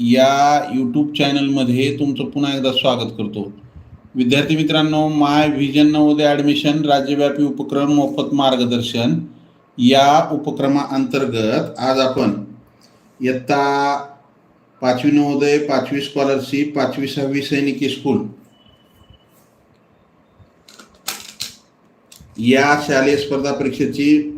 या यूट्यूब चॅनलमध्ये तुमचं पुन्हा एकदा स्वागत करतो. विद्यार्थी मित्रांनो माय व्हिजन नवोदय ॲडमिशन राज्यव्यापी उपक्रम मोफत मार्गदर्शन. या उपक्रमाअंतर्गत आज आपण इयत्ता पाचवी नवोदय पाचवी स्कॉलरशिप पाचवी सहावी सैनिकी स्कूल या शालेय स्पर्धा परीक्षेची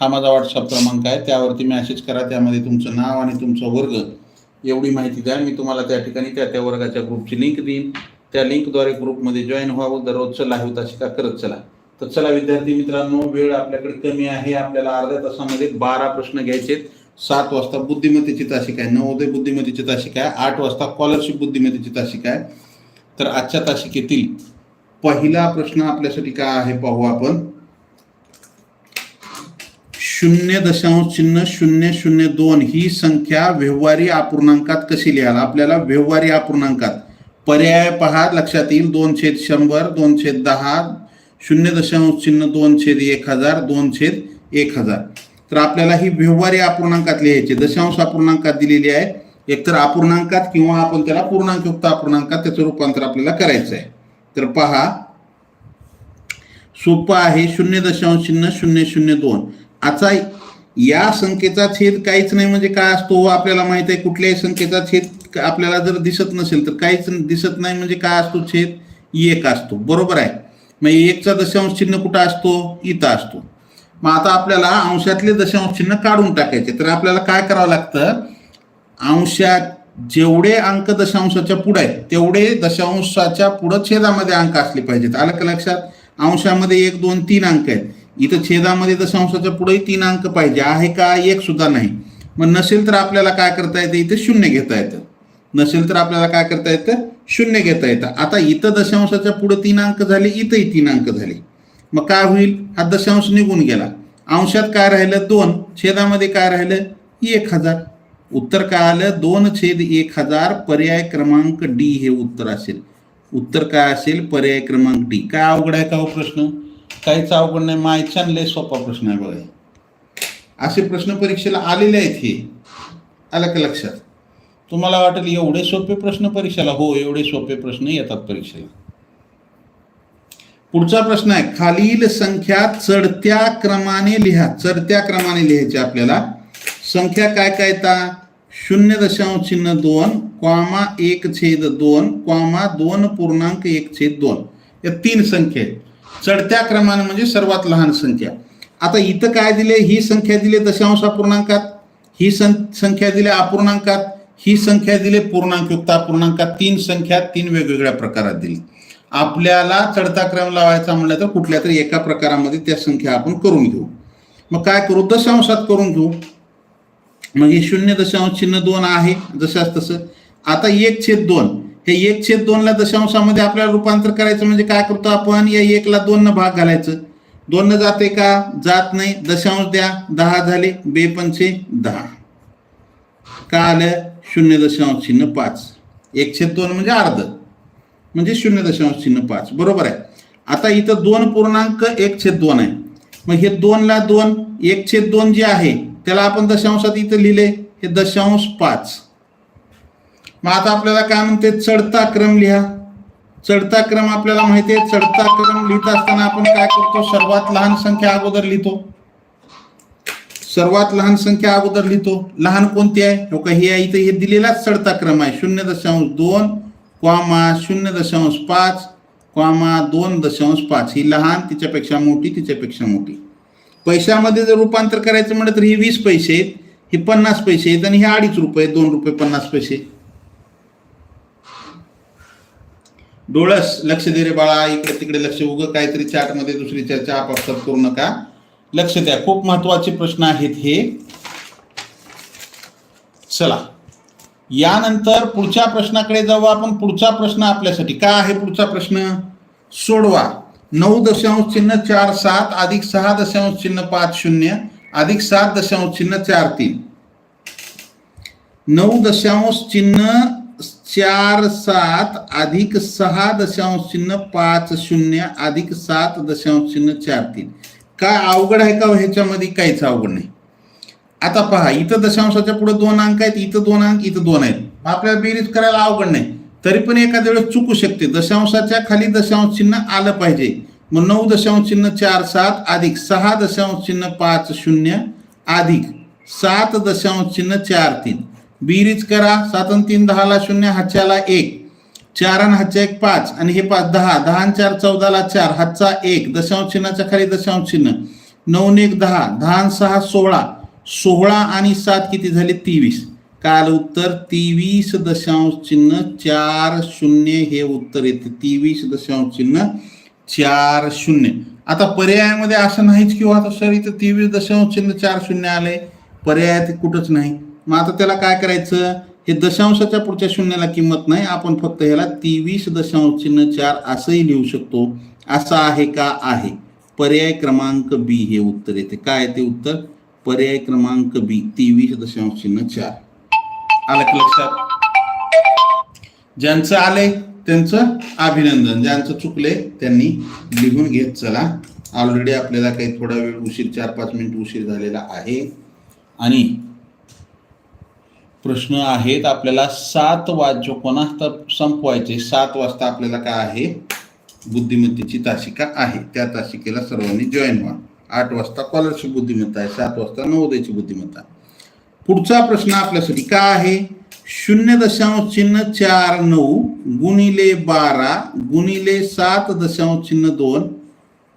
हा माझा व्हॉट्सअप क्रमांक आहे. त्यावरती मॅसेज करा. त्यामध्ये तुमचं नाव आणि तुमचा वर्ग. एवढी माहिती द्या. मी तुम्हाला त्या ठिकाणी त्या त्या वर्गाच्या ग्रुपची लिंक देईन. त्या लिंकद्वारे ग्रुपमध्ये जॉईन व्हावं. दररोजचं लाईव्ह तासिका करत चला. तर चला विद्यार्थी मित्रांनो वेळ आपल्याकडे कमी आहे. आपल्याला अर्ध्या तासामध्ये बारा प्रश्न घ्यायचे सात वाजता बुद्धिमत्तेची तासिका आहे. नवोदय बुद्धिमत्तेची तासिका आहे. आठ वाजता स्कॉलरशिप बुद्धिमत्तेची तासिका आहे. तर आजच्या तासिकेतील पहिला प्रश्न आपल्यासाठी काय आहे पाहू आपण. शून्य दशांश चिन्ह शून्य शून्य दोन ही संख्या व्यवहारी अपूर्णांकात कशी लिहाल? आपल्याला व्यवहारी अपूर्णांकात. पर्याय पहा लक्षात येईल. दोन छेद शंभर दोन छेद दहा शून्य दशांश चिन्ह दोन छेद एक हजार दोन छेद एक हजार. तर आपल्याला ही व्यवहारी अपूर्णांकात लिहायची दशांश अपूर्णांकात दिलेली आहे. एकतर अपूर्णांकात किंवा आपण त्याला पूर्णांकयुक्त अपूर्णांकात त्याचं रूपांतर आपल्याला करायचं आहे. तर पहा सोपं आहे. शून्य दशांश चिन्ह शून्य शून्य दोन. आता या संख्येचा छेद काहीच नाही म्हणजे काय असतो हो आपल्याला माहीत आहे कुठल्याही संख्येचा छेद आपल्याला जर दिसत नसेल तर काहीच दिसत नाही म्हणजे काय असतो छेद? एक असतो. बरोबर आहे? मग एकचा दशांश चिन्ह कुठं असतो? इथं असतो. मग आता आपल्याला अंशातले दशांश चिन्ह काढून टाकायचे. तर आपल्याला काय करावं लागतं? अंशात जेवढे अंक दशांशाच्या पुढे आहेत तेवढे दशांशाच्या पुढं छेदामध्ये अंक असले पाहिजेत. आलं का लक्षात? अंशामध्ये एक दोन तीन अंक आहेत. इथं छेदामध्ये दशांशाच्या पुढेही तीन अंक पाहिजे. आहे का? एक सुद्धा नाही. मग नसेल तर आपल्याला काय करता येतं? इथे शून्य घेता येतं. नसेल तर आपल्याला काय करता येतं? शून्य घेता येतं. आता इथं दशांशाच्या पुढे तीन अंक झाले इथंही तीन अंक झाले. मग काय होईल? हा दशांश निघून गेला. अंशात काय राहिलं? दोन. छेदामध्ये काय राहिलं? एक हजार. उत्तर काय आलं? दोन छेद एक हजार. पर्याय क्रमांक डी हे उत्तर असेल. उत्तर काय असेल? पर्याय क्रमांक डी. काय अवघड आहे का हो प्रश्न? काहीच अवघड नाही. मायच्यान लय सोपा प्रश्न आहे बघा. असे प्रश्न परीक्षेला आलेले आहेत हे. आलं का लक्षात? तुम्हाला वाटेल एवढे सोपे प्रश्न परीक्षेला. हो एवढे सोपे प्रश्न येतात परीक्षेला. पुढचा प्रश्न आहे. खालील संख्या चढत्या क्रमाने लिहा. चढत्या क्रमाने लिहायचे आपल्याला. संख्या काय काय येतात शून्य दशांश चिन्ह दोन क्वामा एक छेद दोन क्वामा दोन पूर्णांक एक छेद दोन. या तीन संख्या आहेत. चढत्या क्रमाने म्हणजे सर्वात लहान संख्या. आता इथं काय दिले? ही संख्या दिली दशांश अपूर्णांकात ही सं संख्या दिल्या अपूर्णांकात ही संख्या दिली पूर्णांकयुक्त अपूर्णांकात. तीन संख्या तीन वेगवेगळ्या प्रकारात दिली. आपल्याला चढता क्रम लावायचा म्हणलं तर कुठल्या तरी एका प्रकारामध्ये त्या संख्या आपण करून घेऊ. मग काय करू? दशांशात करून घेऊ. मग हे शून्य दशांश चिन्ह दोन आहे जशाच तसं. आता एक छेद दोन. हे एक छेद दोनला दशांशामध्ये आपल्याला रूपांतर करायचं म्हणजे काय करतो आपण? या एकला दोन भाग घालायचं. दोन न जाते का? जात नाही. दशांश द्या. दहा झाले. बेपंचे दहा. का आलं? शून्य दशांश चिन्ह पाच. एक छेद दोन म्हणजे अर्ध. म्हणजे शून्य दशांश चिन्ह पाच. बरोबर आहे. आता इथं दोन पूर्णांक एक छेद दोन आहे. मग हे दोनला दोन एक छेद दोन जे आहे त्याला आपण दशांशात इथं लिहिले. हे दशांश पाच. मग आता आपल्याला काय म्हणते? चढता क्रम लिहा. चढता क्रम आपल्याला माहिती आहे चढता क्रम लिहित असताना आपण काय करतो? सर्वात लहान संख्या अगोदर लिहितो. सर्वात लहान संख्या अगोदर लिहितो. लहान कोणती आहे? हो का हे इथं हे दिलेलाच चढता क्रम आहे. शून्य दशांश दोन क्वामा शून्य दशांश पाच क्वामा दोन दशांश पाच. ही लहान तिच्यापेक्षा मोठी तिच्यापेक्षा मोठी. पैशामध्ये जर रूपांतर करायचं म्हटलं तर ही वीस पैसे आहेत ही पन्नास पैसे आहेत आणि हे अडीच रुपये दोन रुपये पन्नास पैसे डोळस लक्ष दे रे बाळा इकडे तिकडे लक्ष उगं काहीतरी चाटमध्ये दुसरी चर्चा आपापसात करू नका. लक्ष द्या. खूप महत्त्वाचे प्रश्न आहेत हे. चला. यानंतर पुढच्या प्रश्नाकडे जाऊ आपण. पुढचा प्रश्न आपल्यासाठी. काय आहे पुढचा प्रश्न? सोडवा. नऊ दशांश चिन्ह चार सात अधिक सहा दशांश चिन्ह पाच शून्य अधिक सात दशांश चिन्ह चार तीन. नऊ दशांश चिन्ह चार सात अधिक सहा दशांश चिन्ह पाच शून्य अधिक सात दशांश चिन्ह चार तीन. काय अवघड आहे का हो ह्याच्यामध्ये? काहीच अवघड नाही. आता पहा इथं दशांशाच्या पुढे दोन अंक आहेत इथं दोन अंक इथं दोन आहेत. आपल्याला बेरीज करायला अवघड नाही. तरी पण एखाद्या वेळेस चुकू शकते. दशांशाच्या खाली दशांश चिन्ह आलं पाहिजे. मग नऊ दशांश चिन्ह चार सात अधिक सहा दशांश चिन्ह पाच शून्य अधिक सात दशांश चिन्ह चार तीन. बिरीज करा सात आणि तीन दहाला शून्य हाच्याला एक. चार आणि हातच्या एक पाच. आणि हे पाच दहा. दहा आणि चार चौदाला चार. हातचा एक. दशांश चिन्हाच्या खाली दशांश चिन्ह. नऊ एक दहा. दहा आणि सहा सोळा. सोळा आणि सात किती झाले? तेवीस. काल उत्तर तेवीस दशांश चिन्ह चार शून्य हे उत्तर येते. तेवीस दशांश चिन्ह चार शून्य. आता पर्यायामध्ये असं नाहीच किंवा हो, आता सर इथं तेवीस दशांश चिन्ह चार शून्य आले. पर्यायात कुठंच नाही. मग आता त्याला काय करायचं? हे दशांशाच्या पुढच्या शून्याला किंमत नाही. आपण फक्त ह्याला तेवीस दशांश चिन्ह चार असंही लिहू शकतो. असं आहे का आहे? पर्याय क्रमांक बी हे उत्तर येते. काय आहे ते उत्तर? पर्याय क्रमांक बी तेवीस दशांश चिन्ह चार. आलं की लक्षात? ज्यांचं आलंय त्यांचं अभिनंदन. ज्यांचं चुकले त्यांनी लिहून घेत चला. ऑलरेडी आपल्याला काही थोडा वेळ उशीर चार पाच मिनिट उशीर झालेला आहे. आणि प्रश्न आहेत. आपल्याला सात वाजो कोणास तर संपवायचे. सात वाजता आपल्याला काय आहे? बुद्धिमत्तेची तासिका आहे. त्या तासिकेला सर्वांनी जॉईन व्हा. आठ वाजता स्कॉलरशिप बुद्धिमत्ता आहे. सात वाजता नवोदयची बुद्धिमत्ता. पुढचा प्रश्न आपल्यासाठी काय आहे? शून्य दशांश चिन्ह चार नऊ गुणिले बारा गुणिले सात दशांश चिन्ह दोन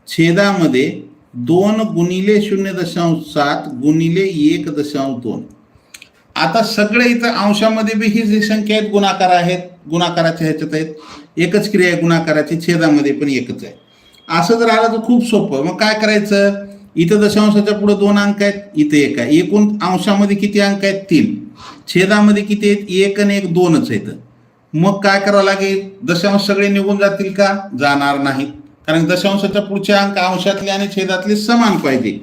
छेदामध्ये दोन गुणिले शून्य दशांश सात गुणिले एक दशांश दोन. आता सगळे इथं अंशामध्ये बी ही जी संख्या आहेत गुणाकार आहेत गुणाकाराच्या ह्याच्यात आहेत एकच क्रिया आहे गुणाकाराची छेदामध्ये पण एकच आहे. असं जर आलं तर खूप सोपं. मग काय करायचं? इथं दशांशाच्या पुढे दोन अंक आहेत इथं एक आहे. एकूण अंशामध्ये किती अंक आहेत? तीन. छेदामध्ये किती आहेत? एक आणि एक दोनच आहेत. मग काय करावं लागेल? दशांश सगळे निघून जातील का? जाणार नाहीत. कारण दशांशाच्या पुढचे अंक अंशातले आणि छेदातले समान पाहिजे.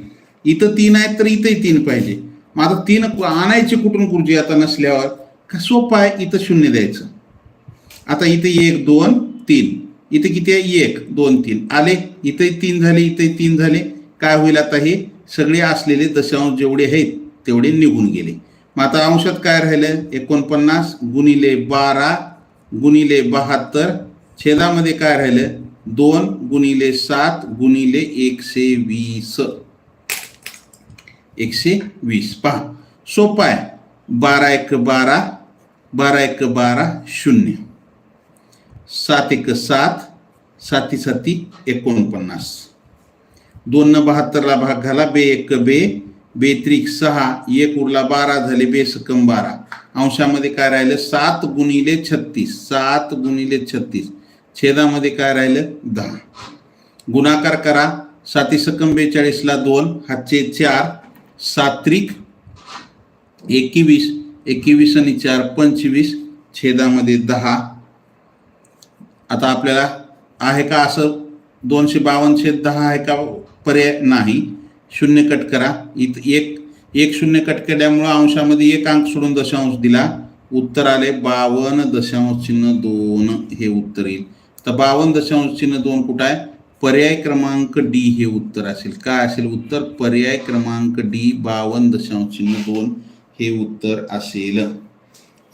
इथं तीन आहेत तर इथंही तीन पाहिजे. मग आता तीन आणायची कुठून कुठची आता नसल्यावर का सोपं आहे? इथं शून्य द्यायचं. आता इथे एक दोन तीन. इथे किती आहे? एक दोन तीन. आले? इथे तीन झाले इथे तीन झाले. काय होईल आता हे? सगळे असलेले दशांश जेवढे आहेत तेवढे निघून गेले. मग आता अंशात काय राहिलं? एकोणपन्नास गुणिले बारा गुणिले बहात्तर. छेदामध्ये काय राहिलं? दोन गुणिले सात गुणिले एकशे वीस. एकशे वीस. पहा सोपं आहे. बारा एक बारा बारा एक बारा शून्य. सात एक सात साती साती एकोणपन्नास. दोन न बहात्तरला भाग घाला बे एक बे बेत्रिक सहा एक उरला बारा झाले बे सकम बारा. अंशामध्ये काय राहिलं? सात गुणिले छत्तीस सात गुणिले छत्तीस. छेदामध्ये काय राहिलं? दहा. गुणाकार करा. साती सकम बेचाळीसला दोन हातचे चार सात्रिक एकवीस एकवीस आणि चार पंचवीस छेदामध्ये दहा. आता आपल्याला आहे का असं दोनशे बावन्न छेद दहा आहे का पर्याय नाही. शून्य कट करा. इथं एक एक शून्य कट केल्यामुळं अंशामध्ये एक अंक सोडून दशांश दिला. उत्तर आले बावन्न दशांश चिन्ह दोन हे उत्तर येईल. तर बावन्न दशांश चिन्ह दोन कुठं आहे? पर्याय क्रमांक डी हे उत्तर असेल. काय असेल उत्तर? पर्याय क्रमांक डी बावन्न दशांश चिन्ह दोन हे उत्तर असेल.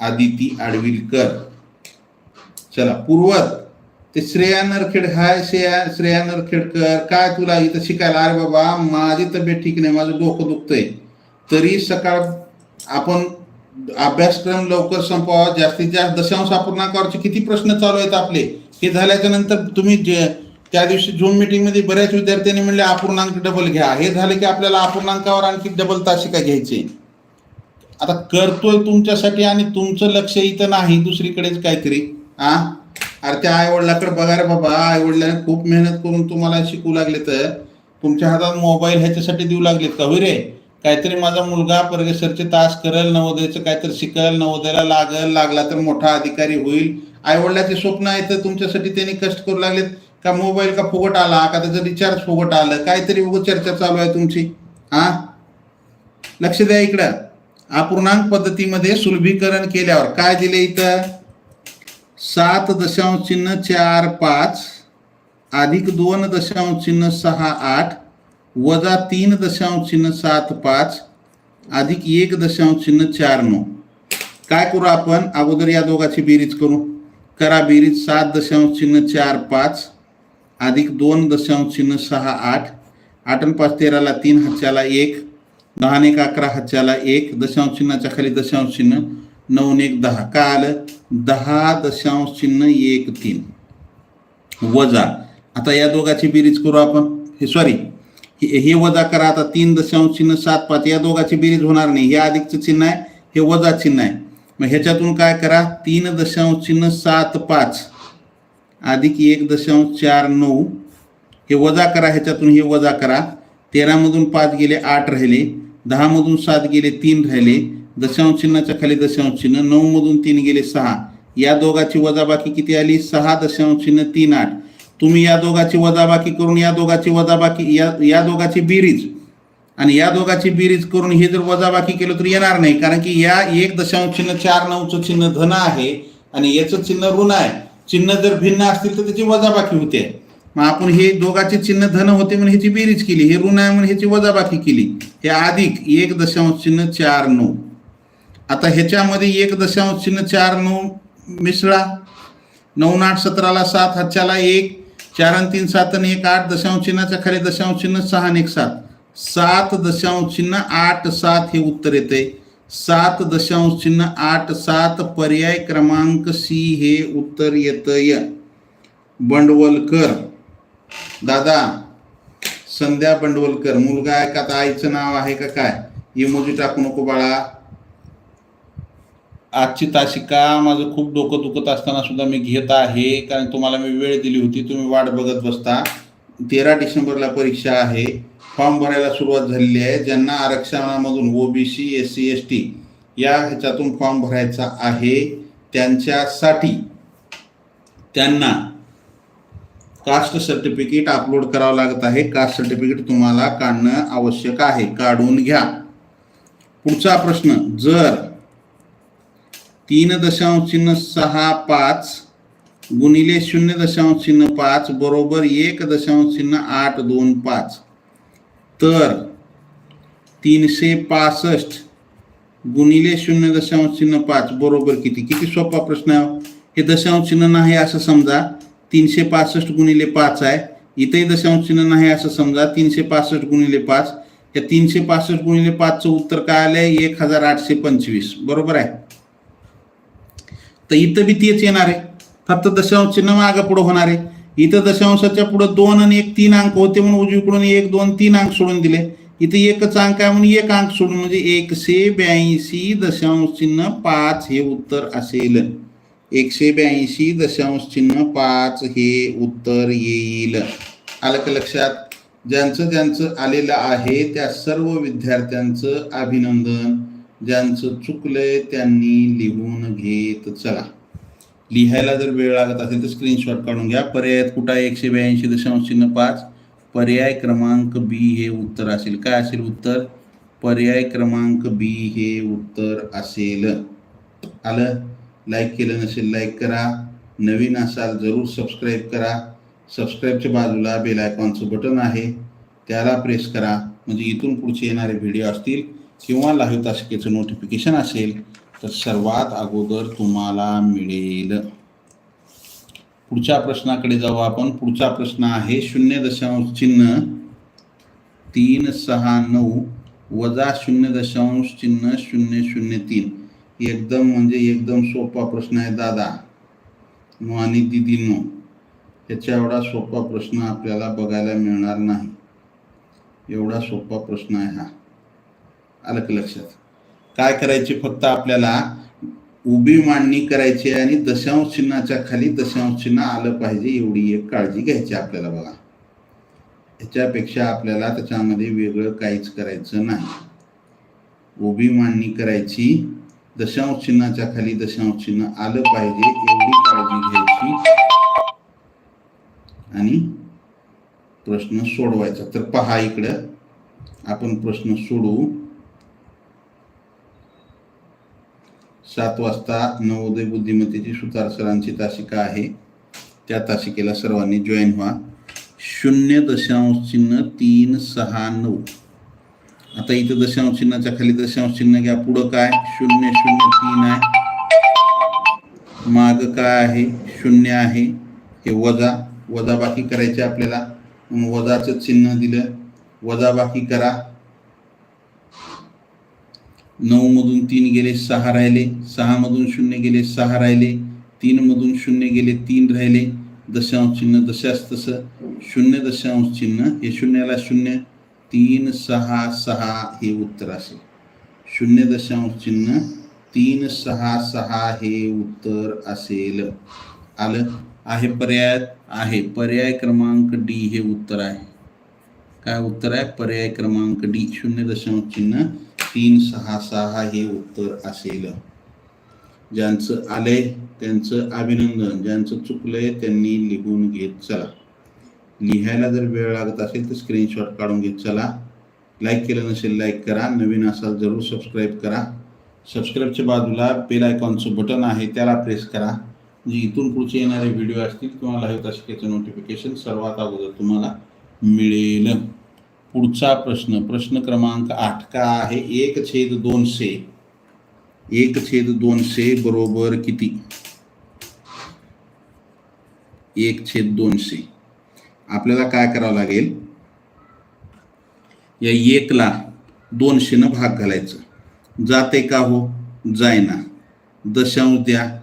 आदिती आडविलकर. चला पूर्वत. ते श्रेया नरखेड हाय श्रेया श्रेया नरखेडकर. काय तुला इथं शिकायला? अरे बाबा माझी तब्येत ठीक नाही माझं डोकं दुखतंय. तरी सकाळ आपण अभ्यासक्रम लवकर संपवा. जास्तीत जास्त दशांश अपूर्णांकावरचे किती प्रश्न चालू आहेत आपले? हे झाल्याच्यानंतर तुम्ही जे त्या दिवशी झूम मीटिंगमध्ये बऱ्याच विद्यार्थ्यांनी म्हणले अपूर्णांक डबल घ्या. हे झालं की आपल्याला अपूर्णांकावर आणखी डबल तासिका घ्यायची. आता करतोय तुमच्यासाठी आणि तुमचं लक्ष इथं नाही दुसरीकडेच काहीतरी. हा अरे त्या आई वडिलाकडे बघा रे बाबा आईवडिलांनी खूप मेहनत करून तुम्हाला शिकू लागले तर. तुमच्या हातात मोबाईल ह्याच्यासाठी देऊ लागलेत का? होय रे? काहीतरी माझा मुलगा परगेसरचे तास करेल नवोदयाचं काहीतरी शिकल नवोदयाला लागल लागला तर मोठा अधिकारी होईल. आईवडिलाचे स्वप्न आहे तर तुमच्यासाठी त्यांनी कष्ट करू लागलेत. का मोबाईल का फुगट आला का त्याचं रिचार्ज फुगट आलं काहीतरी उगं चर्चा चालू आहे तुमची हा? लक्ष द्या इकडं. अपूर्णांक पद्धतीमध्ये सुलभीकरण केल्यावर काय दिले इथं? सात दशांश चिन्ह चार पाच अधिक दोन दशांश चिन्ह सहा आठ वजा तीन दशांश चिन्ह सात पाच अधिक एक दशांश चिन्ह चार नऊ. काय करू आपण? अगोदर या दोघाची बेरीज करू. करा बेरीज सात दशांश चिन्ह चार पाच अधिक दोन दशांश चिन्ह सहा आठ. आठ आणि पाच तेराला तीन हातच्याला एक. दहा एक अकरा हातच्याला एक. दशांश चिन्हाच्या खाली दशांश चिन्ह. नऊ एक दहा. काय आलं? दहा दशांश चिन्ह एक तीन. वजा. आता या दोघाची बेरीज करू आपण. हे सॉरी हे हे वजा करा. आता तीन दशांश चिन्ह सात पाच. या दोघाची बेरीज होणार नाही. हे अधिकचं चिन्ह आहे. हे वजा चिन्ह आहे. मग ह्याच्यातून काय करा? तीन दशांश चिन्ह सात पाच. अधिक एक दशांश चार नऊ. हे वजा करा ह्याच्यातून हे वजा करा. तेरामधून पाच गेले आठ राहिले. दहामधून सात गेले तीन राहिले. दशांश चिन्हाच्या खाली दशांश चिन्ह. नऊमधून तीन गेले सहा. या दोघाची वजाबाकी किती आली? सहा दशांश चिन्ह तीन आठ. तुम्ही या दोघाची वजाबाकी करून या दोघाची वजाबाकी या या दोघाची बेरीज. आणि या दोघाची बेरीज करून हे जर वजाबाकी केलं तर येणार नाही. कारण की या एक दशांश चिन्ह चार नऊचं चिन्ह धन आहे. आणि याचं चिन्ह ऋण आहे. चिन्ह जर भिन्न असतील तर त्याची वजाबाकी होते. मग आपण हे दोघाचे चिन्ह धन होते म्हणून ह्याची बेरीज केली. हे ऋण आहे म्हणून ह्याची वजाबाकी केली. हे अधिक एक दशांश चिन्ह चार नऊ. आता ह्याच्यामध्ये एक दशांश चिन्ह चार नऊ मिसळा नऊ आठ सतराला सात हातच्याला एक. चार आणि तीन सात आणि एक आठ दशांश चिन्हाच्या खाली दशांश चिन्ह सहा आणि एक सात. सात दशांश चिन्ह आठ सात हे उत्तर येते. सात दशांश चिन्ह आठ सात पर्याय क्रमांक सी हे उत्तर येतंय. बंडवलकर. दादा संध्या बंडवलकर मुलगा आहे का आईचं नाव आहे का काय? इमोजी टाकू नको बाळा. आजची तासिका माझं खूप डोकं दुखत असताना सुद्धा मी घेत आहे कारण तुम्हाला मी वेळ दिली होती. तुम्ही वाट बघत बसता. तेरा डिसेंबरला परीक्षा आहे. फॉर्म भरायला सुरुवात झालेली आहे. ज्यांना आरक्षणामधून OBC S C S T या ह्याच्यातून फॉर्म भरायचा आहे त्यांच्यासाठी त्यांना कास्ट सर्टिफिकेट अपलोड करावं लागत आहे. कास्ट सर्टिफिकेट तुम्हाला काढणं आवश्यक आहे. काढून घ्या. पुढचा प्रश्न जर तीन दशांश चिन्ह सहा पाच गुणिले शून्य दशांश चिन्ह पाच बरोबर एक दशांश चिन्ह आठ दोन पाच तर तीनशे पासष्ट गुणिले शून्य दशांश चिन्ह पाच बरोबर किती? किती सोपा प्रश्न आहे हो? हे? दशांश चिन्ह नाही असं समजा तीनशे पासष्ट गुणिले पाच आहे. इथेही दशांश चिन्ह नाही असं समजा तीनशे पासष्ट गुणिले पाच. या तीनशे पासष्ट गुणिले पाचचं उत्तर काय आलंय एक हजार आठशे पंचवीस. बरोबर आहे? तर इथं बी तेच येणार आहे. फक्त दशांश चिन्ह मागं पुढं होणार आहे. इथं दशांशाच्या पुढं दोन आणि एक तीन अंक होते म्हणून उजवीकडून एक दोन तीन अंक सोडून दिले. इथे एकच अंक आहे म्हणून एक अंक सोडून म्हणजे एकशे ब्याऐंशी दशांश चिन्ह पाच हे उत्तर असेल. एकशे ब्याऐंशी दशांश चिन्ह पाच हे उत्तर येईल. आलं का लक्षात? ज्यांचं ज्यांचं आलेलं आहे त्या सर्व विद्यार्थ्यांचं अभिनंदन. ज्यांचं चुकलंय त्यांनी लिहून घेत चला. लिहायला जर वेळ लागत असेल तर स्क्रीनशॉट काढून घ्या. पर्यायात कुठं आहे? एकशे ब्याऐंशी दशांश चिन्ह पाच. पर्याय क्रमांक बी हे उत्तर असेल. काय असेल उत्तर? पर्याय क्रमांक बी हे उत्तर असेल. आलं? लाईक केलं नसेल लाईक करा. नवीन असाल जरूर सबस्क्राईब करा. सबस्क्राईबच्या बाजूला बेल आयकॉनचं बटन आहे. त्याला प्रेस करा. म्हणजे इथून पुढचे येणारे व्हिडिओ असतील किंवा लाईव्ह तासिकेचं नोटिफिकेशन असेल तर सर्वात अगोदर तुम्हाला मिळेल. पुढच्या प्रश्नाकडे जाऊ आपण. पुढचा प्रश्न आहे शून्य दशांश चिन्ह तीन सहा नऊ वजा शून्य दशांश चिन्ह शून्य शून्य तीन. एकदम म्हणजे एकदम सोपा प्रश्न आहे दादा. नो आणि दिदीनो याच्या एवढा सोपा प्रश्न आपल्याला बघायला मिळणार नाही. एवढा सोपा प्रश्न आहे हा. आलं की लक्षात? काय करायचे? फक्त आपल्याला उभी मांडणी करायची आणि दशांश चिन्हाच्या खाली दशांश चिन्ह आलं पाहिजे एवढी एक काळजी घ्यायची आपल्याला बघा. ह्याच्यापेक्षा आपल्याला त्याच्यामध्ये वेगळं काहीच करायचं नाही. उभी मांडणी करायची दशांश चिन्हाच्या खाली दशांश चिन्ह आलं पाहिजे एवढी काळजी घ्यायची. आणि प्रश्न सोडवायचा. तर पहा इकडं. आपण प्रश्न सोडवू. सात वाजता नवोदय बुद्धिमत्तेची सुतार सरांची तासिका आहे. त्या तासिकेला सर्वांनी जॉईन व्हा. शून्य दशांश चिन्ह तीन सहा नऊ. आता इथं दशांश चिन्हाच्या खाली दशांश चिन्ह घ्या. पुढं काय? शून्य शून्य तीन आहे. माग काय आहे? शून्य आहे. हे वजा. वजाबाकी करायचे आपल्याला. वजाचं चिन्ह दिलं. वजाबाकी करा. नऊ मधून तीन गेले सहा राहिले. सहा मधून शून्य गेले सहा राहिले. तीन मधून शून्य गेले तीन राहिले. दशांश चिन्ह दशास तसं. शून्य दशांश चिन्ह हे शून्याला शून्य. तीन सहा सहा हे उत्तर असेल. शून्य दशांश चिन्ह तीन सहा सहा हे उत्तर असेल. आलं? आहे पर्याय? आहे. पर्याय क्रमांक डी हे उत्तर आहे. काय उत्तर आहे? पर्याय क्रमांक डी शून्य दशांश चिन्ह तीन सहा सहा हे उत्तर असेल. ज्यांचं आलंय त्यांचं अभिनंदन ज्यांचं चुकलंय त्यांनी लिहून घेत चला. लिहायला जर वेळ लागत असेल तर स्क्रीनशॉट काढून घेत चला. लाईक केलं नसेल लाईक करा. नवीन असाल जरूर सबस्क्राईब करा. सबस्क्राईबच्या बाजूला बेल आयकॉनचं बटन आहे त्याला प्रेस करा. म्हणजे इथून पुढचे येणारे व्हिडिओ असतील किंवा लाईव्ह तासिकेचं नोटिफिकेशन सर्वात अगोदर तुम्हाला मिळेल. पुढचा प्रश्न प्रश्न क्रमांक आठ का आहे? एक छेद दोनशे एक छेद दोनशे बरोबर किती? एक छेद दोनशे आपल्याला काय करावं लागेल? या एकला दोनशेनं भाग घालायचं. जाते का हो? जायना. दशांश द्या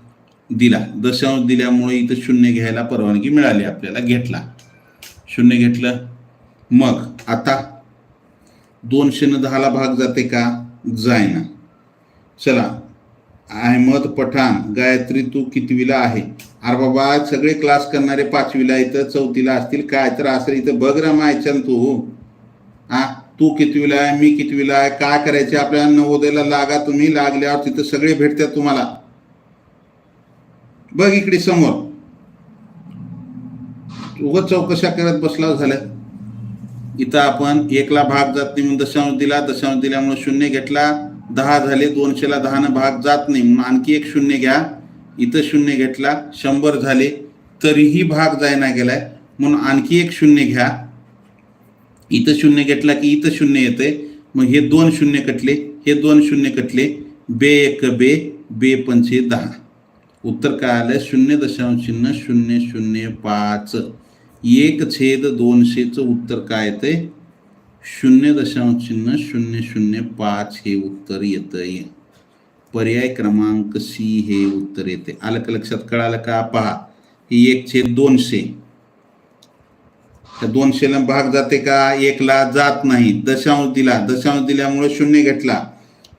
दिला. दशांश दिल्यामुळे इथं शून्य घ्यायला परवानगी मिळाली आपल्याला घेतला. शून्य घेतलं. मग आता दोनशेनं दहाला भाग जाते का? जायना चला अहमद पठाण गायत्री तू कितवीला आहे? अरे बाबा सगळे क्लास करणारे पाचवीला इथं चौथीला असतील काय तर असं इथं. बघ रा मायचल तू. हा तू कितवीला आहे मी कितवीला आहे काय करायचे आपल्याला नवोदयला लागा तुम्ही. लागल्यावर तिथं सगळे भेटतात तुम्हाला. बघ इकडे समोर. उगत चौकशा करत बसला झालं. इथं आपण एकला भाग जात नाही म्हणून दशांश दिला दशांश दिल्यामुळे शून्य घेतला दहा झाले दोनशेला दहानं भाग जात नाही म्हणून आणखी एक शून्य घ्या. इथं शून्य घेतला शंभर झाले तरीही भाग जायना गेलाय म्हणून आणखी एक शून्य घ्या. इथं शून्य घेतला की इथं शून्य येते मग हे दोन शून्य कटले हे दोन शून्य कटले बे एक बे बे पंचे दहा. उत्तर काय आलं? शून्य दशांश चिन्ह शून्य शून्य पाच. एक छेद दोनशेचं उत्तर काय येतंय? शून्य दशांश चिन्ह शून्य शून्य पाच हे उत्तर येतंय. पर्याय क्रमांक सी हे उत्तर येते आलं का लक्षात? कळालं का? पहा. ही एक छेद दोनशे त्या दोनशेला भाग जाते का? एकला जात नाही. दशांश दिला. दशांश दिल्यामुळे शून्य घेतला.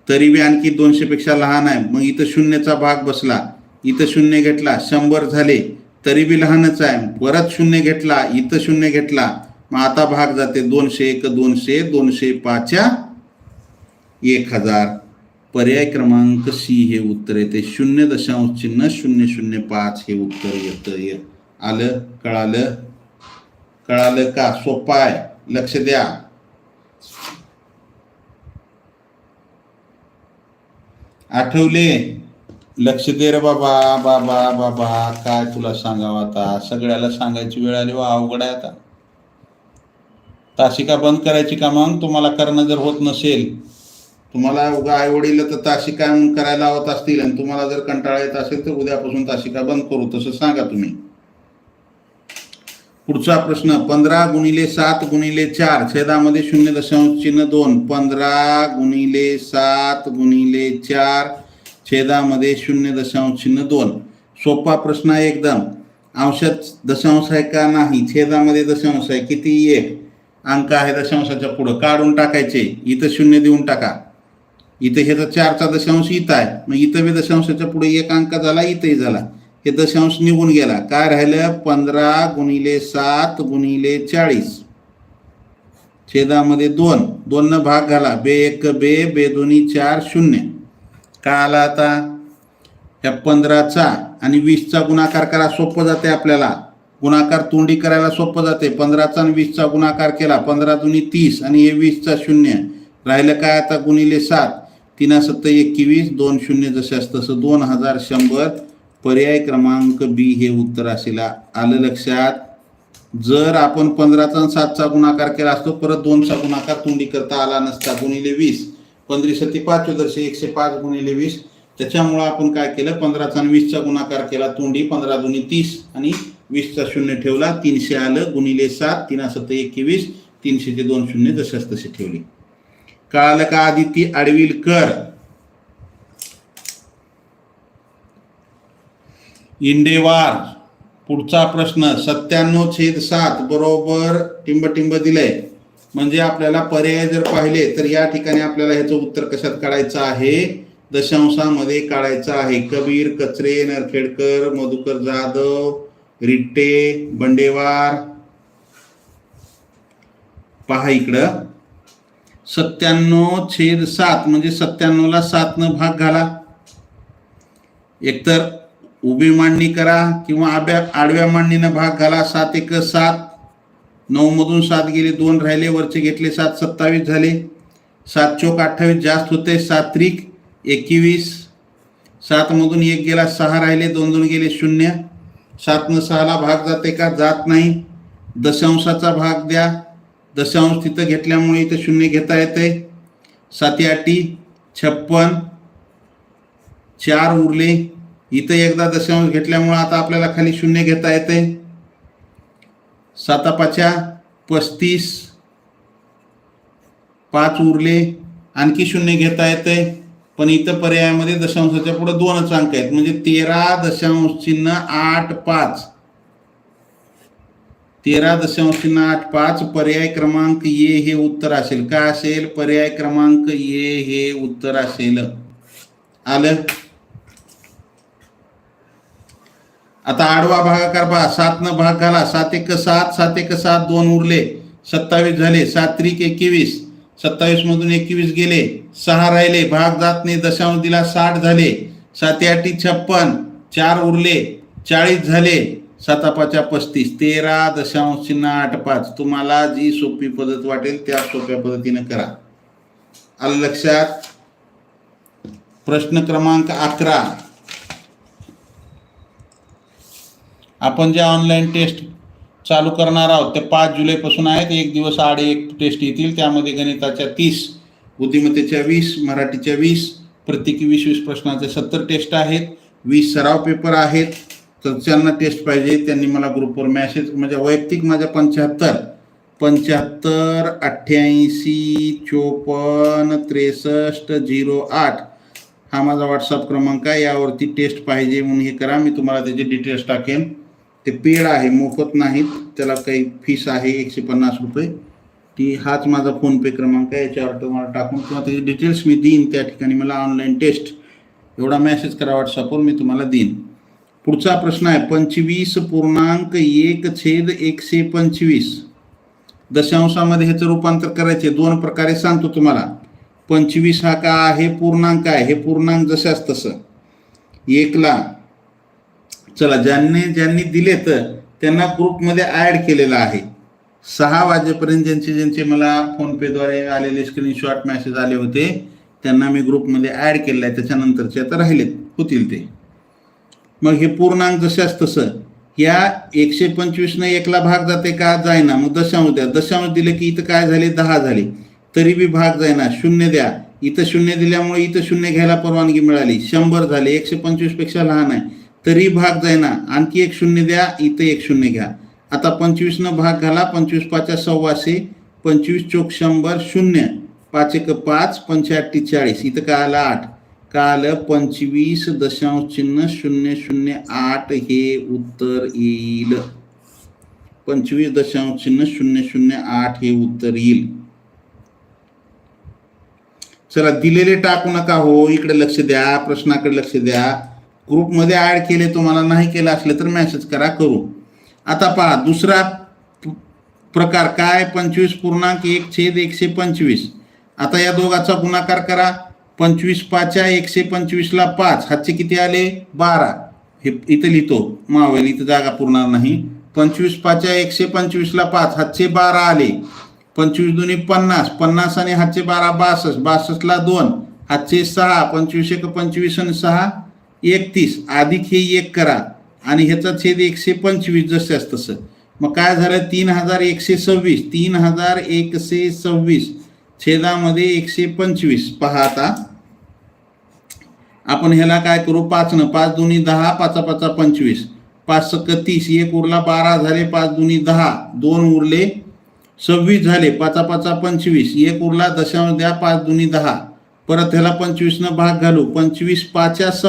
तरी बी आणखी दोनशे पेक्षा लहान आहे. मग इथं शून्यचा भाग बसला. इथं शून्य घेतला. शंभर झाले. तरी बी लहानच आहे. परत शून्य घेतला इथं शून्य घेतला मग आता भाग जाते दोनशे एक दोनशे दोनशे पाचच्या एक हजार. पर्याय क्रमांक सी हे उत्तर येते. शून्य दशांश चिन्ह शून्य शून्य पाच हे उत्तर येतं. आलं कळालं? कळालं का? सोपं आहे. लक्ष द्या. आठवले? लक्ष दे रे बाबा बाबा बाबा काय तुला सांगावं आता? सगळ्याला सांगायची वेळ आली वा अवघड आहे आता. तासिका बंद करायची का मग? तुम्हाला करणं जर होत नसेल तुम्हाला उगा आई वडील तर तासिका करायला लावत असतील आणि तुम्हाला जर कंटाळा येत असेल तर उद्यापासून तासिका बंद करू. तसं सांगा तुम्ही. पुढचा प्रश्न पंधरा गुणिले सात गुणिले चार छेदामध्ये शून्य दशांश चिन्ह दोन पंधरा गुणिले सात गुणिले चार छेदामध्ये शून्य दशांश चिन्ह दोन. सोपा प्रश्न आहे एकदम. अंशात दशांश आहे का नाही? छेदामध्ये दशांश आहे. किती एक? अंक आहे दशांशाच्या पुढं. काढून टाकायचे. इथं शून्य देऊन टाका. इथं हे तर चारचा दशांश इथं आहे. मग इथं बी दशांशाच्या पुढे एक अंक झाला इथंही झाला. हे दशांश निघून गेला. काय राहिलं? पंधरा गुणिले सात गुणिले चाळीस. छेदामध्ये दोन. दोन भाग घाला. बे एक बे बे दोन्ही चार शून्य. काय आला आता ह्या पंधराचा आणि वीसचा गुणाकार करा सोपं जाते आपल्याला. गुणाकार तोंडी करायला सोपं जाते. पंधराचा आणि वीसचा गुणाकार केला पंधरा दुनी तीस आणि हे वीसचा शून्य. राहिलं काय आता गुणिले सात? तीना सत्त एकवीस दोन शून्य जसे तसं दोन हजार शंभर पर्याय क्रमांक बी हे उत्तर असेल. आलं लक्षात? जर आपण पंधराचा आणि सातचा गुणाकार केला असतो परत दोनचा गुणाकार तोंडी करता आला नसता. गुणिले वीस. पंधरी ती पाच दर्शे एकशे पाच गुणिले वीस. त्याच्यामुळं आपण काय केलं? पंधराचा आणि वीसचा गुणाकार केला तोंडी. पंधरा दोन्ही तीस आणि वीसचा शून्य ठेवला. तीनशे आलं गुणिले सात तीना सत्त एकवीस तीनशेचे दोन शून्य जशाच तसे ठेवले. कळालं का आदिती आडविलकर? इंडेवार पुढचा प्रश्न सत्त्याण्णव छेद सात बरोबर टिंब टिंब दिलंय. म्हणजे आपल्याला पर्याय जर पाहिले तर या ठिकाणी आपल्याला ह्याचं उत्तर कशात काढायचं आहे? दशांशामध्ये काढायचं आहे. कबीर कचरे नरखेडकर मधुकर जाधव रिट्टे बंडेवार. पहा इकडं. सत्त्याण्णव छेद सात म्हणजे सत्त्याण्णवला सात न भाग घाला. एकतर उभी मांडणी करा किंवा आब्या आडव्या मांडणीनं भाग घाला. सात एक सात. नऊ मधून सात गेले दोन राहिले वरचे घेतले सात सत्तावीस झाले. सात चोक अठ्ठावीस जास्त होते सात त्रिक एकवीस. सात मधून एक गेला सहा राहिले दोन दोन गेले शून्य. सातनं सहाला भाग जाते का? जात नाही. दशांशाचा भाग द्या. दशांश तिथं घेतल्यामुळे इथं शून्य घेता येते साती आठी छप्पन चार उरले. इथं एकदा दशांश घेतल्यामुळं आता आपल्याला खाली शून्य घेता येते सातापाच्या पस्तीस पाच उरले आणखी शून्य घेता येते पण इथं पर्यायामध्ये दशांशाच्या पुढे दोनच अंक आहेत. म्हणजे तेरा दशांश चिन्ह आठ पाच. तेरा दशांश चिन्ह आठ पाच पर्याय क्रमांक ये हे उत्तर असेल. काय असेल? पर्याय क्रमांक ये हे उत्तर असेल. आलं? आता आडवा भागाकार पहा सात न भाग घाला. सात एक सात सात एक सात दोन उरले. सत्तावीस झाले. सात त्रिक एकवीस. सत्तावीस मधून एकवीस गेले. सहा राहिले. भाग जात नाही. दशांश दिला साठ झाले. साती आठी छप्पन. चार उरले. चाळीस झाले. सातापाच्या पस्तीस. तेरा दशांश चिन्ह आठ पाच. तुम्हाला जी सोपी पद्धत वाटेल त्या सोप्या पद्धतीने करा. आलं लक्षात? प्रश्न क्रमांक अकरा. आपण ज्या ऑनलाईन टेस्ट चालू करणार आहोत ते पाच जुलैपासून आहेत. एक दिवस आड एक टेस्ट येतील. त्यामध्ये गणिताच्या तीस बुद्धिमत्तेच्या वीस मराठीच्या वीस प्रत्येकी वीस वीस प्रश्नाचे सत्तर टेस्ट आहेत. वीस सराव पेपर आहेत. तर ज्यांना टेस्ट पाहिजे त्यांनी मला ग्रुपवर मॅसेज म्हणजे वैयक्तिक माझ्या पंच्याहत्तर पंच्याहत्तर अठ्ठ्याऐंशी चोपन्न त्रेसष्ट झिरो आठ हा माझा व्हॉट्सअप क्रमांक आहे. यावरती टेस्ट पाहिजे म्हणून हे करा. मी तुम्हाला त्याचे डिटेल्स टाकेन. ते पेड आहे मोफत नाहीत. त्याला काही फीस आहे एकशे पन्नास रुपये. ती हाच माझा फोनपे क्रमांक आहे याच्यावर तुम्हाला टाकून किंवा त्याचे डिटेल्स मी देईन त्या ठिकाणी. मला ऑनलाईन टेस्ट एवढा मेसेज करा व्हॉट्सअपवर मी तुम्हाला देईन. पुढचा प्रश्न आहे पंचवीस पूर्णांक एक छेद एकशे पंचवीस. दशांशामध्ये ह्याचं रूपांतर करायचे दोन प्रकारे सांगतो तुम्हाला. पंचवीस हा का आहे पूर्णांक आहे. हे पूर्णांक जशाच तसं. एकला चला ज्यांनी ज्यांनी दिले तर त्यांना ग्रुपमध्ये ॲड केलेलं आहे. सहा वाजेपर्यंत ज्यांचे ज्यांचे मला फोनपेद्वारे आलेले स्क्रीनशॉट मेसेज आले होते त्यांना मी ग्रुपमध्ये ॲड केलेलं आहे. त्याच्यानंतरचे आता राहिलेत. होतील ते. मग हे पूर्णांक जशाच तसं. या एकशे पंचवीसनं एकला भाग जाते का? जायना मग दशांश द्या. दशांश दिले की इथं काय झाले? दहा झाले. तरी बी भाग जायना शून्य द्या. इथं शून्य दिल्यामुळे इथं शून्य घ्यायला परवानगी मिळाली. शंभर झाले. एकशे पंचवीसपेक्षा लहान आहे. तरी भाग जायना आणखी एक शून्य द्या इथं एक शून्य घ्या. आता पंचवीसनं भाग घाला पंचवीस पाचा सव्वाशे पंचवीस चोक शंभर शून्य. पाच एक पाच पंच्याऐंशी चाळीस. इथं काय आलं आठ. काय आलं पंचवीस दशांश चिन्ह शून्य शून्य आठ हे उत्तर येईल. पंचवीस दशांश चिन्ह शून्य शून्य आठ हे उत्तर येईल. चला दिलेले टाकू नका हो. इकडे लक्ष द्या प्रश्नाकडे लक्ष द्या. ग्रुपमध्ये ॲड केले तुम्हाला नाही केलं असले तर मेसेज करा करू. आता पहा दुसरा प्रकार काय? पंचवीस पूर्णांक एक छेद एकशे पंचवीस. आता या दोघाचा गुणाकार करा. पंचवीस पाचच्या एकशे पंचवीसला पाच. हातचे किती आले? बारा. हे इथं लिहितो. मावेल इथं जागा पुरणार नाही. पंचवीस पाचच्या एकशे पंचवीसला पाच. हातचे बारा आले. पंचवीस दोन्ही पन्नास. पन्नास आणि हातचे बारा बासष्ट. बासष्टला दोन. हातचे सहा. पंचवीस एक पंचवीस आणि सहा. एकतीस अधिक हे एक करा. आणि ह्याचा छेद एकशे पंचवीस जसं तसं. मग काय झालं? तीन हजार एकशे सव्वीस तीन हजार एकशे सव्वीस. छेदामध्ये एकशे पंचवीस. पहा आता. आपण ह्याला काय करू? पाच न पाच दोन्ही दहा पाचा पाचा पंचवीस. पाच सक तीस एक उरला बारा झाले पाच दोन्ही दहा. दोन उरले सव्वीस झाले पाचा पाचा पंचवीस. एक उरला दशांश द्या पाच दोन्ही दहा. परत ह्याला पंचवीसनं भाग घालू. पंचवीस पाचा स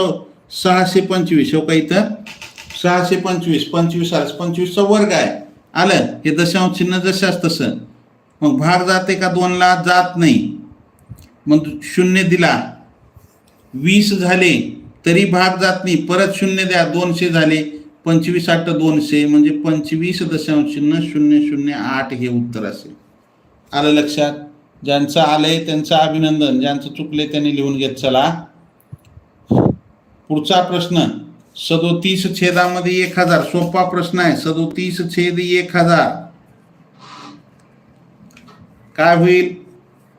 सहाशे पंचवीस. हो का इथं? सहाशे पंचवीस पंचवीस आलं पंचवीसचा वर्ग आहे. आलं? हे दशांश चिन्ह जशाच तसं. मग भाग जाते का दोनला? जात नाही. मग शून्य दिला. वीस झाले तरी भाग जात नाही. परत शून्य द्या दोनशे झाले. पंचवीस आठ दोनशे म्हणजे पंचवीस दशांश चिन्ह शून्य शून्य आठ हे उत्तर असेल. आलं लक्षात? ज्यांचं आलंय त्यांचं अभिनंदन. ज्यांचं चुकले त्यांनी लिहून घेत चला. पुढचा प्रश्न सदोतीस छेदामध्ये एक हजार. सोपा प्रश्न आहे सदोतीस छेद एक हजार. काय होईल?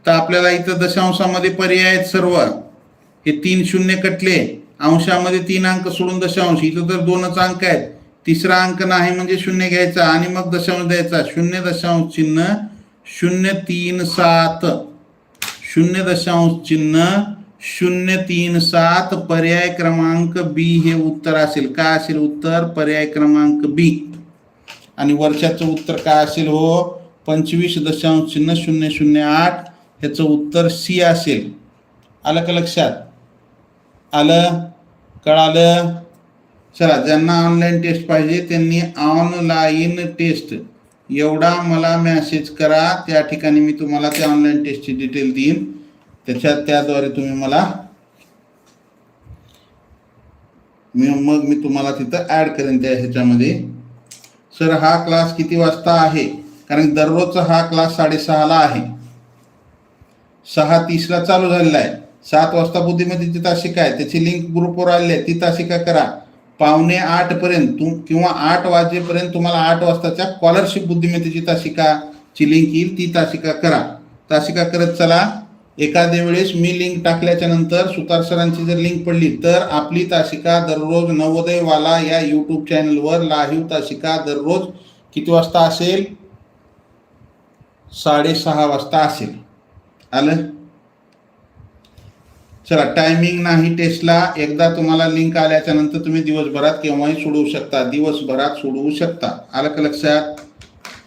तर आपल्याला इथं दशांशामध्ये पर्याय आहेत सर्व. हे तीन शून्य कटले. अंशामध्ये तीन अंक सोडून दशांश. इथं तर दोनच अंक आहेत. तिसरा अंक नाही म्हणजे शून्य घ्यायचा आणि मग दशांश द्यायचा. शून्य दशांश चिन्ह शून्य तीन सात. शून्य दशांश चिन्ह शून्य तीन सात पर्याय क्रमांक बी हे उत्तर असेल. काय असेल उत्तर? पर्याय क्रमांक बी आणि वर्षाचं उत्तर काय असेल हो? पंचवीस दशांश चिन्ह शून्य शून्य आठ. ह्याचं उत्तर सी असेल. आलं का लक्षात? आलं? कळालं? चला ज्यांना ऑनलाईन टेस्ट पाहिजे त्यांनी ऑनलाईन टेस्ट एवढा मला मेसेज करा. त्या ठिकाणी मी तुम्हाला त्या ऑनलाईन टेस्टची डिटेल देईन. त्याच्यात त्याद्वारे तुम्ही मला मी मग मी तुम्हाला तिथं ॲड करेन त्या ह्याच्यामध्ये. सर हा क्लास किती वाजता आहे? कारण दररोजचा हा क्लास साडेसहाला आहे. सहा तीसला चालू झालेला आहे. सात वाजता बुद्धिमत्तेची तासिका आहे त्याची लिंक ग्रुपवर आलेली आहे. ती तासिका करा? पावणे आठ पर्यंत तुम किंवा आठ वाजेपर्यंत तुम्हाला आठ वाजताच्या स्कॉलरशिप बुद्धिमत्तेची तासिकाची लिंक येईल. ती तासिका करा. तासिका करत चला. एखाद्या वेळेस मी लिंक टाकल्याच्या नंतर सुतार सरांची जर लिंक पडली तर आपली तासिका दररोज नवोदयवाला या यूट्यूब चॅनलवर लाईव्ह तासिका दररोज किती वाजता असेल? साडेसहा वाजता असेल. आलं? चला टायमिंग नाही टेस्टला एकदा तुम्हाला लिंक आल्याच्यानंतर तुम्ही दिवसभरात केव्हाही सोडवू शकता. दिवसभरात सोडवू शकता. आलं का लक्षात?